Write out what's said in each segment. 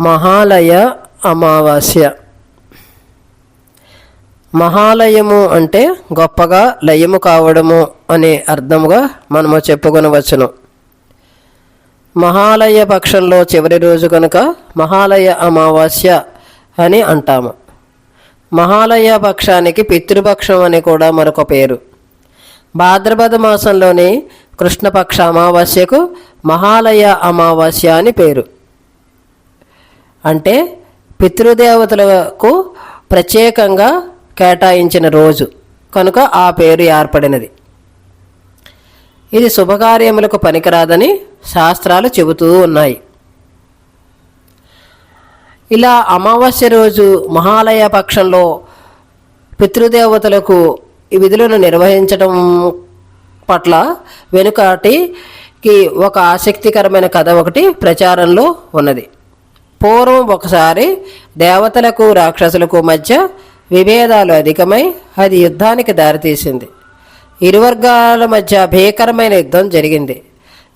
మహాలయ అమావాస్య. మహాలయము అంటే గొప్పగా లయము కావడము అనే అర్థముగా మనము చెప్పుకొనవచ్చును. మహాలయ పక్షంలో చివరి రోజు కనుక మహాలయ అమావాస్య అని అంటాము. మహాలయ పక్షానికి పితృపక్షం అని కూడా మరొక పేరు. భాద్రపద మాసంలోని కృష్ణపక్ష అమావాస్యకు మహాలయ అమావాస్య అని పేరు. అంటే పితృదేవతలకు ప్రత్యేకంగా కేటాయించిన రోజు. కనుక ఆ పేరు ఏర్పడినది. ఇది శుభకార్యములకు పనికిరాదని శాస్త్రాలు చెబుతూ ఉన్నాయి. ఇలా అమావాస్య రోజు మహాలయ పక్షంలో పితృదేవతలకు ఈ విధులను నిర్వహించడం పట్ల వెనుకటికి ఒక ఆసక్తికరమైన కథ ఒకటి ప్రచారంలో ఉన్నది. పూర్వం ఒకసారి దేవతలకు రాక్షసులకు మధ్య విభేదాలు అధికమై అది యుద్ధానికి దారితీసింది. ఇరు వర్గాల మధ్య భీకరమైన యుద్ధం జరిగింది.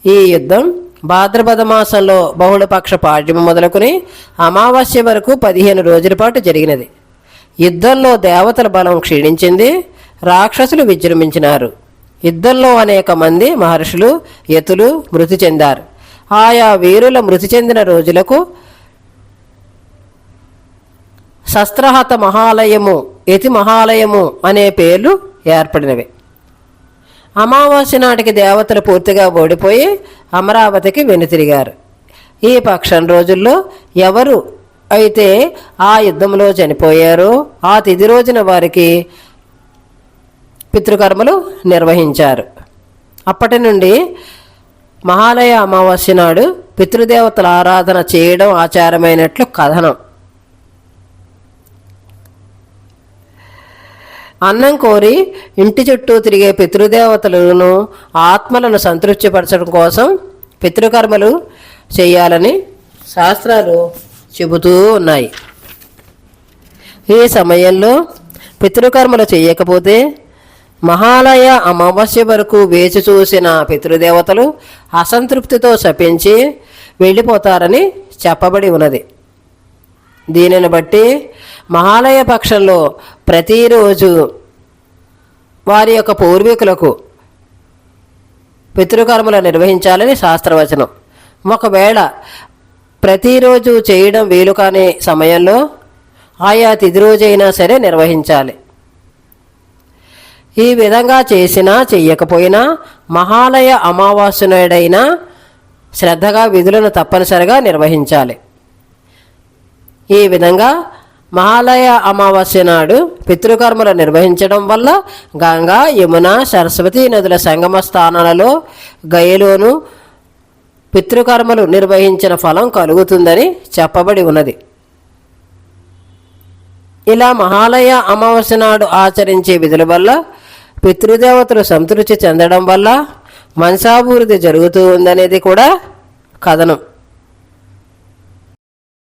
ఈ యుద్ధం భాద్రపద మాసంలో బహుళపక్ష పాడ్యము మొదలుకొని అమావాస్య వరకు పదిహేను రోజుల పాటు జరిగినది. యుద్ధంలో దేవతల బలం క్షీణించింది రాక్షసులు విజృంభించినారు. యుద్ధంలో అనేక మంది మహర్షులు యతులు మృతి చెందారు. ఆయా వీరుల మృతి చెందిన రోజులకు శస్త్రహత మహాలయము యతి మహాలయము అనే పేర్లు ఏర్పడినవి. అమావాస్య నాటికి దేవతలు పూర్తిగా ఓడిపోయి అమరావతికి వెనుతిరిగారు. ఈ పక్షం రోజుల్లో ఎవరు అయితే ఆ యుద్ధంలో చనిపోయారో ఆ తిది రోజున వారికి పితృకర్మలు నిర్వహించారు. అప్పటి నుండి మహాలయ అమావాస్య నాడు పితృదేవతల ఆరాధన చేయడం ఆచారమైనట్లు కథనం. అన్నం కోరి ఇంటి చుట్టూ తిరిగే పితృదేవతలను ఆత్మలను సంతృప్తిపరచడం కోసం పితృకర్మలు చేయాలని శాస్త్రాలు చెబుతూ ఉన్నాయి. ఈ సమయంలో పితృకర్మలు చేయకపోతే మహాలయ అమావాస్య వరకు వేచి చూసిన పితృదేవతలు అసంతృప్తితో శపించి వెళ్ళిపోతారని చెప్పబడి ఉన్నది. దీనిని బట్టి మహాలయ పక్షంలో ప్రతిరోజు వారి యొక్క పూర్వీకులకు పితృకర్మలు నిర్వహించాలని శాస్త్రవచనం. ఒకవేళ ప్రతిరోజు చేయడం వీలు కాని సమయంలో ఆయా తిది రోజైనా సరే నిర్వహించాలి. ఈ విధంగా చేసినా చెయ్యకపోయినా మహాలయ అమావాస్యనుడైన శ్రద్ధగా విధులను తప్పనిసరిగా నిర్వహించాలి. ఈ విధంగా మహాలయ అమావాస్య నాడు పితృకర్మలు నిర్వహించడం వల్ల గంగా యమున సరస్వతి నదుల సంగమ స్థానాలలో గయలోను పితృకర్మలు నిర్వహించిన ఫలం కలుగుతుందని చెప్పబడి ఉన్నది. ఇలా మహాలయ అమావాస్య నాడు ఆచరించే విధుల వల్ల పితృదేవతలు సంతృప్తి చెందడం వల్ల మనసాభివృద్ధి జరుగుతూ ఉందనేది కూడా కథనం.